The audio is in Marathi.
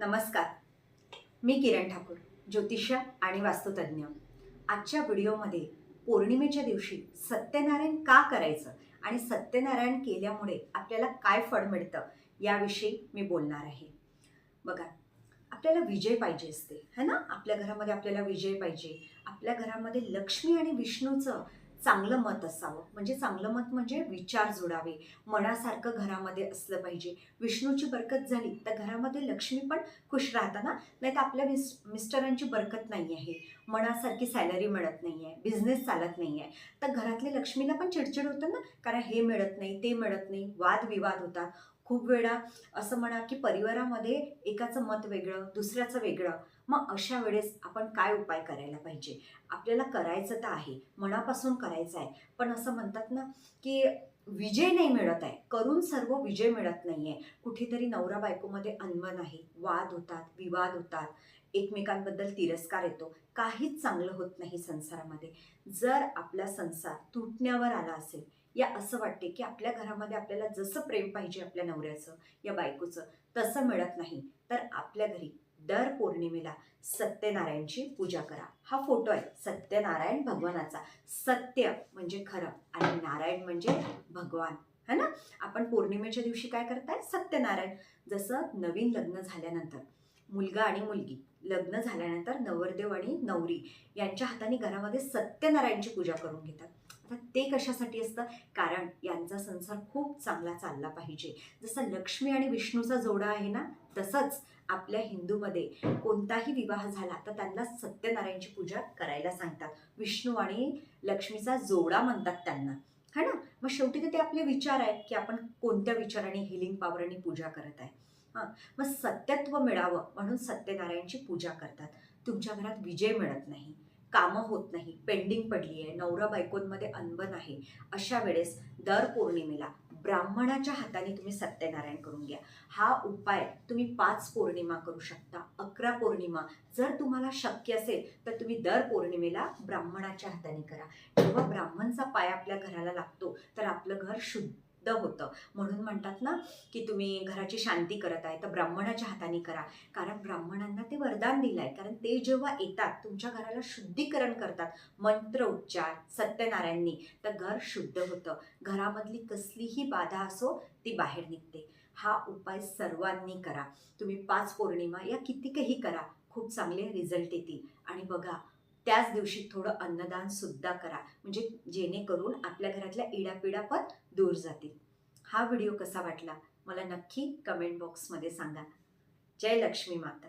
नमस्कार. मी किरण ठाकूर ज्योतिष्य आणि वास्तुतज्ञ. आजच्या व्हिडिओमध्ये पौर्णिमेच्या दिवशी सत्यनारायण का करायचं आणि सत्यनारायण केल्यामुळे आपल्याला काय फळ मिळतं याविषयी मी बोलणार आहे. बघा आपल्याला विजय पाहिजे असते है ना? आपल्या घरामध्ये आपल्याला विजय पाहिजे. आपल्या घरामध्ये लक्ष्मी आणि विष्णूचं चांगलं मत असावं. म्हणजे चांगलं मत म्हणजे विचार जोडावे. मनासारखं घरामध्ये असलं पाहिजे. विष्णूची बरकत झाली तर घरामध्ये लक्ष्मी पण खुश राहतात ना नाही तर आपल्या मिस मिस्टरांची बरकत नाही आहे. मनासारखी सॅलरी मिळत नाही आहे. बिझनेस चालत नाही आहे. तर घरातल्या लक्ष्मीला पण चिडचिड होतं ना? कारण हे मिळत नाही ते मिळत नाही. वादविवाद होतात. खूप वेळा असं म्हणा की परिवारामध्ये एकाचं मत वेगळं दुसऱ्याचं वेगळं. मग अशा वेळेस आपण काय उपाय करायला पाहिजे? आपल्याला करायचं तर आहे मनापासून करायचं आहे. पण असं म्हणतात ना की विजय नाही मिळत आहे. करून सर्व विजय मिळत नाही आहे कुठेतरी नवरा बायकोमध्ये अनबन आहे वाद होतात विवाद होतात. एकमेकांबद्दल तिरस्कार येतो. काहीच चांगलं होत नाही संसारामध्ये. जर आपला संसार तुटण्यावर आला असेल या असं वाटते की आपल्या घरामध्ये आपल्याला जसं प्रेम पाहिजे आपल्या नवऱ्याचं या बायकोचं तसं मिळत नाही. तर आपल्या घरी दर पौर्णिमेला सत्यनारायणची पूजा करा. हा फोटो आहे. सत्यनारायण भगवानाचा. सत्य म्हणजे खरं आणि नारायण म्हणजे भगवान. है ना? आपण पौर्णिमेच्या दिवशी काय करताय? सत्यनारायण. जसं नवीन लग्न झाल्यानंतर मुलगा आणि मुलगी लग्न झाल्यानंतर नवरदेव आणि नवरी यांच्या हाताने घरामध्ये सत्यनारायणची पूजा करून घेतात. आता ते कशासाठी असतं? कारण यांचा संसार खूप चांगला चालला पाहिजे. जसं लक्ष्मी आणि विष्णूचा जोडा आहे ना तसंच आपल्या हिंदूमध्ये कोणताही विवाह झाला तर त्यांना सत्यनारायणची पूजा करायला सांगतात. विष्णू आणि लक्ष्मीचा जोडा म्हणतात त्यांना. है ना? मग शेवटी तर ते आपले विचार आहेत की आपण कोणत्या विचाराने हिलिंग पॉवरने पूजा करत आहे. हां. मग सत्यत्व मिळावं म्हणून सत्यनारायणची पूजा करतात. तुमच्या घरात विजय मिळत नाही. कामं होत नाही पेंडिंग पडली आहे नवरा बायकोंमध्ये अनबन आहे अशा वेळेस दर पौर्णिमेला ब्राह्मणाच्या हाताने तुम्ही सत्यनारायण करून घ्या. हा उपाय तुम्ही पाच पौर्णिमा करू शकता अकरा पौर्णिमा. जर तुम्हाला शक्य असेल तर तुम्ही दर पौर्णिमेला ब्राह्मणाच्या हाताने करा. जेव्हा ब्राह्मणचा पाय आपल्या घराला लागतो तर आपलं घर शुद्ध होतं. म्हणून म्हणतात ना की तुम्ही घराची शांती करत आहे तर ब्राह्मणाच्या हाताने करा. कारण ब्राह्मणांना ते वरदान दिलं आहे कारण ते जेव्हा येतात तुमच्या घराला शुद्धीकरण करतात. मंत्र उच्चार सत्यनारायणनी तर घर शुद्ध होतं. घरामधली कसलीही बाधा असो ती बाहेर निघते. हा उपाय सर्वांनी करा. तुम्ही पाच पौर्णिमा या कितीकही करा खूप चांगले रिझल्ट येतील. आणि बघा त्याच दिवशी थोडं अन्नदान सुद्धा करा. म्हणजे जेणेकरून आपल्या घरातल्या इडापिडा पण दूर जातील. हा व्हिडिओ कसा वाटला? मला नक्की कमेंट बॉक्समध्ये सांगा. जय लक्ष्मी माता.